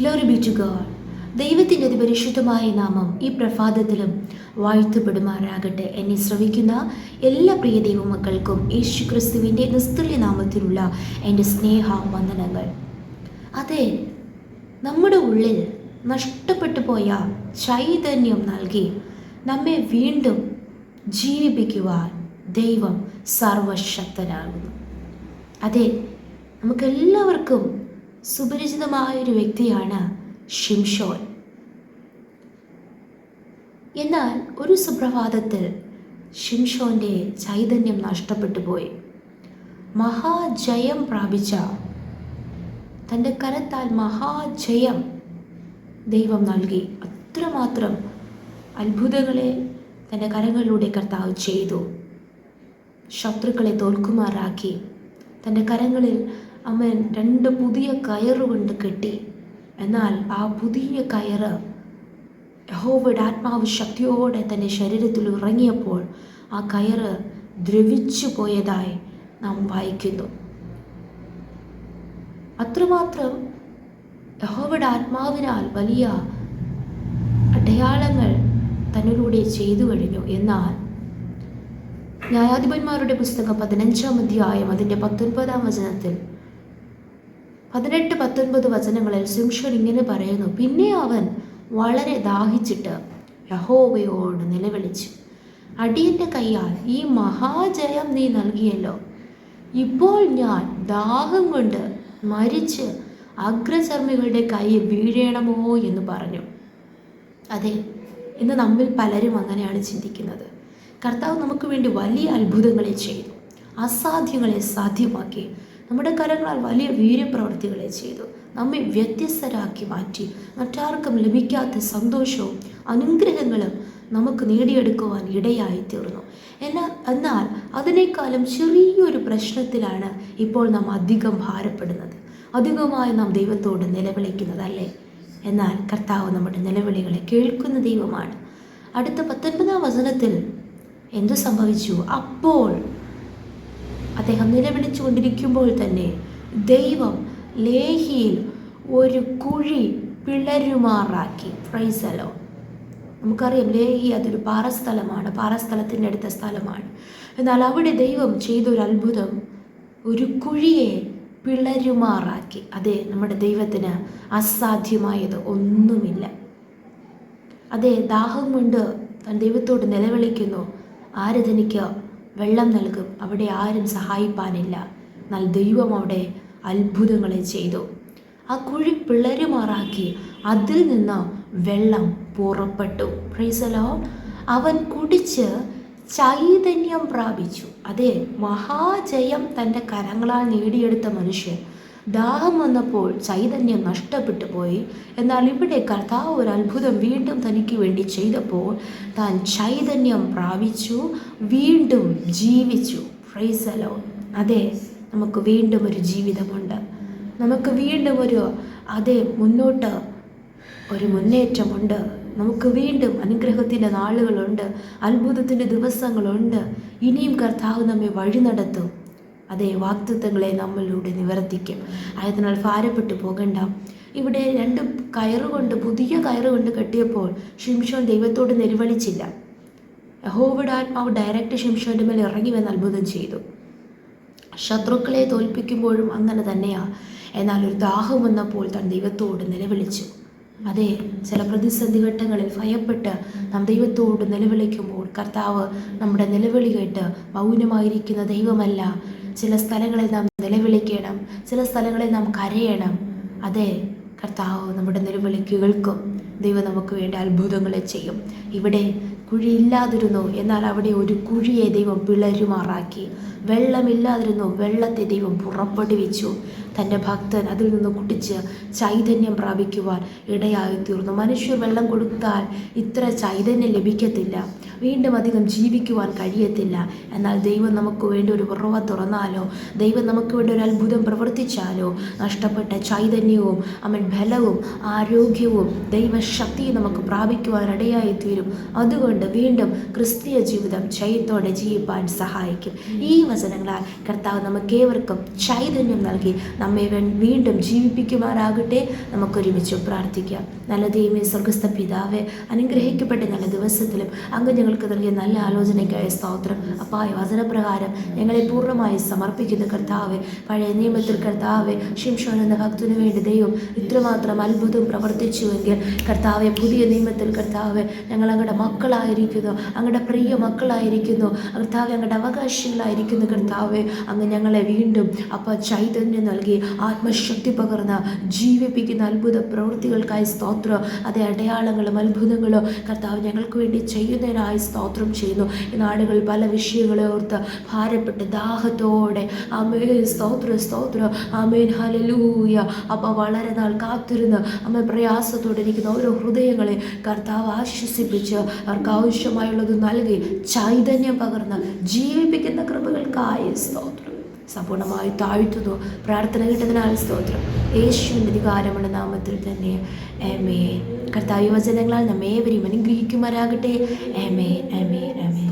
Glory B to God ദൈവത്തിന്റെ അതിപരിശുദ്ധമായ നാമം ഈ പ്രഭാതത്തിലും വാഴ്ത്തപ്പെടുമാറാകട്ടെ. എന്നെ ശ്രവിക്കുന്ന എല്ലാ പ്രിയ ദൈവമക്കൾക്കും യേശു ക്രിസ്തുവിന്റെ നിസ്തുല്യ നാമത്തിലുള്ള എന്റെ സ്നേഹ വന്ദനങ്ങൾ. അതെ നമ്മുടെ ഉള്ളിൽ നഷ്ടപ്പെട്ടു പോയ ചൈതന്യം നൽകി നമ്മെ വീണ്ടും ജീവിപ്പിക്കുവാൻ ദൈവം സർവശക്തനാകുന്നു. അതെ നമുക്കെല്ലാവർക്കും സുപരിചിതമായൊരു വ്യക്തിയാണ് ഷിംഷോൻ. എന്നാൽ ഒരു സുപ്രഭാതത്തിൽ ഷിംഷോന്റെ ചൈതന്യം നഷ്ടപ്പെട്ടു പോയി. മഹാജയം പ്രാപിച്ച തന്റെ കരത്താൽ മഹാജയം ദൈവം നൽകി. അത്രമാത്രം അത്ഭുതങ്ങളെ തന്റെ കരങ്ങളിലൂടെ കർത്താവ് ചെയ്തു. ശത്രുക്കളെ തോൽക്കുമാറാക്കി. തന്റെ കരങ്ങളിൽ അവൻ രണ്ട് പുതിയ കയറുകൊണ്ട് കെട്ടി. എന്നാൽ ആ പുതിയ കയറ് യഹോവയുടെ ആത്മാവ് ശക്തിയോടെ തന്റെ ശരീരത്തിൽ ഇറങ്ങിയപ്പോൾ ആ കയറ് ദ്രവിച്ചു പോയതായി നാം വായിക്കുന്നു. അത്രമാത്രം യഹോവയുടെ ആത്മാവിനാൽ വലിയ അടയാളങ്ങൾ തന്നിലൂടെ ചെയ്തു കഴിഞ്ഞു. എന്നാൽ ന്യായാധിപന്മാരുടെ പുസ്തകം പതിനഞ്ചാം അധ്യായം അതിന്റെ പത്തൊൻപതാം വചനത്തിൽ പതിനെട്ട് പത്തൊൻപത് വചനങ്ങളിൽ സിംഷൻ ഇങ്ങനെ പറയുന്നു പിന്നെ അവൻ വളരെ ദാഹിച്ചിട്ട് യഹോവയോട് നിലവിളിച്ചു. അടിയന്റെ കൈയാൽ ഈ മഹാജയം നീ നൽകിയല്ലോ. ഇപ്പോൾ ഞാൻ ദാഹം കൊണ്ട് മരിച്ച് അഗ്രചർമ്മികളുടെ കൈ വീഴണമോ എന്ന് പറഞ്ഞു. അതെ ഇന്ന് നമ്മിൽ പലരും അങ്ങനെയാണ് ചിന്തിക്കുന്നത്. കർത്താവ് നമുക്ക് വേണ്ടി വലിയ അത്ഭുതങ്ങളെ ചെയ്തു അസാധ്യങ്ങളെ സാധ്യമാക്കി നമ്മുടെ കരങ്ങളാൽ വലിയ വീര്യപ്രവൃത്തികളെ ചെയ്തു. നമ്മെ വ്യത്യസ്തരാക്കി മാറ്റി. മറ്റാർക്കും ലഭിക്കാത്ത സന്തോഷവും അനുഗ്രഹങ്ങളും നമുക്ക് നേടിയെടുക്കുവാൻ ഇടയായി തീർന്നു എന്നാൽ എന്നാൽ അതിനേക്കാളും ചെറിയൊരു പ്രശ്നത്തിലാണ് ഇപ്പോൾ നാം അധികം ഭാരപ്പെടുന്നത്. അധികമായി നാം ദൈവത്തോട് നിലവിളിക്കുന്നതല്ലേ? എന്നാൽ കർത്താവ് നമ്മുടെ നിലവിളികളെ കേൾക്കുന്ന ദൈവമാണ്. അടുത്ത പത്തൊൻപതാം വചനത്തിൽ എന്തു സംഭവിച്ചു? അപ്പോൾ അദ്ദേഹം നിലവിളിച്ചു കൊണ്ടിരിക്കുമ്പോൾ തന്നെ ദൈവം ലേഹിയിൽ ഒരു കുഴി പിളരുമാറാക്കി. ഫ്രൈസലോ നമുക്കറിയാം ലേഹി അതൊരു പാറസ്ഥലമാണ് പാറസ്ഥലത്തിന്റെ അടുത്ത സ്ഥലമാണ്. എന്നാൽ അവിടെ ദൈവം ചെയ്തൊരു അത്ഭുതം ഒരു കുഴിയെ പിളരുമാറാക്കി. അതെ നമ്മുടെ ദൈവത്തിന് അസാധ്യമായത് ഒന്നുമില്ല. അതെ ദാഹം കൊണ്ട് താൻ ദൈവത്തോട് നിലവിളിക്കുന്നു. ആര് തനിക്ക് വെള്ളം നൽകും. അവിടെ ആരും സഹായിപ്പാനില്ല. എന്നാൽ ദൈവം അവിടെ അത്ഭുതങ്ങളെ ചെയ്തു. ആ കുഴി പിളരുമാറാക്കി അതിൽ നിന്ന് വെള്ളം പുറപ്പെട്ടു. പ്രൈസലോ അവൻ കുടിച്ച് ചൈതന്യം പ്രാപിച്ചു. അതെ മഹാജയം തന്റെ കരങ്ങളാൽ നേടിയെടുത്ത മനുഷ്യൻ. ദാഹം വന്നപ്പോൾ ചൈതന്യം നഷ്ടപ്പെട്ടു പോയി. എന്നാൽ ഇവിടെ കർത്താവ് ഒരു അത്ഭുതം വീണ്ടും തനിക്ക് വേണ്ടി ചെയ്തപ്പോൾ താൻ ചൈതന്യം പ്രാപിച്ചു വീണ്ടും ജീവിച്ചു. ഫ്രൈസലോ അതെ നമുക്ക് വീണ്ടും ഒരു ജീവിതമുണ്ട്. നമുക്ക് വീണ്ടും ഒരു അതെ മുന്നോട്ട് ഒരു മുന്നേറ്റമുണ്ട്. നമുക്ക് വീണ്ടും അനുഗ്രഹത്തിന്റെ നാളുകളുണ്ട് അത്ഭുതത്തിന്റെ ദിവസങ്ങളുണ്ട്. ഇനിയും കർത്താവ് നമ്മെ വഴി നടത്തും. അതേ വാക്തത്വങ്ങളെ നമ്മളിലൂടെ നിവർത്തിക്കും. ആയതിനാൽ ഭാരപ്പെട്ടു പോകണ്ട. ഇവിടെ രണ്ട് കയറുകൊണ്ട് പുതിയ കയറുകൊണ്ട് കെട്ടിയപ്പോൾ ഷിംഷോൻ ദൈവത്തോട് നിലവിളിച്ചില്ല യഹോവയുടെ ആത്മാവ് ഡയറക്റ്റ് ഷിംഷോന്റെ മേൽ ഇറങ്ങി വന്ന് അത്ഭുതം ചെയ്തു. ശത്രുക്കളെ തോൽപ്പിക്കുമ്പോഴും അങ്ങനെ തന്നെയാ. എന്നാൽ ഒരു ദാഹം വന്നപ്പോൾ തൻ ദൈവത്തോട് നിലവിളിച്ചു. അതെ ചില പ്രതിസന്ധി ഘട്ടങ്ങളിൽ ഭയപ്പെട്ട് നാം ദൈവത്തോട് നിലവിളിക്കുമ്പോൾ കർത്താവ് നമ്മുടെ നിലവിളി കേട്ട് മൗനമായിരിക്കുന്ന ദൈവമല്ല ചില സ്ഥലങ്ങളിൽ നാം നിലവിളിക്കണം ചില സ്ഥലങ്ങളിൽ നാം കരയണം. അതെ കർത്താവ് നമ്മുടെ നിലവിളി കേൾക്കും ദൈവം നമുക്ക് വേണ്ടി അത്ഭുതങ്ങളെ ചെയ്യും. ഇവിടെ കുഴിയില്ലാതിരുന്നു എന്നാൽ അവിടെ ഒരു കുഴിയെ ദൈവം പിളരുമാറാക്കി. വെള്ളമില്ലാതിരുന്നു വെള്ളത്തെ ദൈവം പുറപ്പെടുവിച്ചു. തന്റെ ഭക്തൻ അതിൽ നിന്ന് കുടിച്ച് ചൈതന്യം പ്രാപിക്കുവാൻ ഇടയായി തീർന്നു മനുഷ്യർ വെള്ളം കൊടുത്താൽ ഇത്ര ചൈതന്യം ലഭിക്കത്തില്ല. വീണ്ടും അധികം ജീവിക്കുവാൻ കഴിയത്തില്ല. എന്നാൽ ദൈവം നമുക്ക് വേണ്ടി ഒരു ഉറവ തുറന്നാലോ ദൈവം നമുക്ക് വേണ്ടി ഒരു അത്ഭുതം പ്രവർത്തിച്ചാലോ നഷ്ടപ്പെട്ട ചൈതന്യവും അവൻ ബലവും ആരോഗ്യവും ദൈവശക്തിയും നമുക്ക് പ്രാപിക്കുവാൻ ഇടയായി തീരും അതുകൊണ്ട് വീണ്ടും ക്രിസ്തീയ ജീവിതം ജയത്തോടെ ജീവിപ്പാൻ സഹായിക്കും. ഈ വചനങ്ങളാൽ കർത്താവ് നമുക്കേവർക്കും ചൈതന്യം നൽകി നമ്മെ വീണ്ടും ജീവിപ്പിക്കുമാറാകട്ടെ. നമുക്കൊരുമിച്ച് പ്രാർത്ഥിക്കാം. നല്ല ദൈവമേ സ്വർഗസ്ഥ പിതാവെ അനുഗ്രഹിക്കപ്പെട്ട നല്ല ദിവസത്തിലും അങ്ങ് ഞങ്ങൾക്ക് നൽകിയ നല്ല ആലോചനയ്ക്കായ സ്തോത്രം. അപ്പായ വചനപ്രകാരം ഞങ്ങളെ പൂർണമായി സമർപ്പിക്കുന്ന കർത്താവെ പഴയ നിയമത്തിൽ കർത്താവെ ഷിംഷോൻ എന്ന ഭക്തന് വേണ്ടി ദൈവം ഇത്രമാത്രം അത്ഭുതം പ്രവർത്തിച്ചുവെങ്കിൽ കർത്താവെ പുതിയ നിയമത്തിൽ കർത്താവെ ഞങ്ങൾ അങ്ങടെ മക്കളായിരിക്കുന്നു അങ്ങടെ പ്രിയ മക്കളായിരിക്കുന്നു കർത്താവ് ഞങ്ങളുടെ അവകാശികളായിരിക്കുന്നു കർത്താവെ. അങ്ങ് ഞങ്ങളെ വീണ്ടും അപ്പ ചൈതന്യം നൽകി ആത്മശക്തി പകർന്ന ജീവിപ്പിക്കുന്ന അത്ഭുത പ്രവൃത്തികൾക്കായി സ്തോത്രം. അതേ അടയാളങ്ങളും അത്ഭുതങ്ങളും കർത്താവ് ഞങ്ങൾക്ക് വേണ്ടി ചെയ്യുന്നതിനായി സ്തോത്രം ചെയ്യുന്നു. ഈ നാടുകൾ പല വിഷയങ്ങളെ ഓർത്ത് ഭാരപ്പെട്ട് ദാഹത്തോടെ അമേ സ്തോത്ര സ്തോത്ര. ആമേൻ ഹലലൂയ അപ്പോൾ വളരെ നാൾ കാത്തിരുന്ന് അമ്മ പ്രയാസത്തോടെ ഇരിക്കുന്ന ഓരോ ഹൃദയങ്ങളെ കർത്താവ് ആശ്വസിപ്പിച്ച് അവർക്ക് ആവശ്യമായുള്ളത് നൽകി ചൈതന്യം പകർന്ന് ജീവിപ്പിക്കുന്ന കൃപകൾക്കായി സ്തോത്രം. സമ്പൂർണമായി താഴ്ത്തുന്നു. പ്രാർത്ഥന കിട്ടുന്നതിനാൽ സ്തോത്രം. യേശുവിന്റെ അധികാരമുള്ള നാമത്തിൽ തന്നെ. എമേ കർത്താവ് വചനങ്ങളാൽ നമ്മേവരെയും അനുഗ്രഹിക്കുമാരാകട്ടെ എമേ എമേ എമേ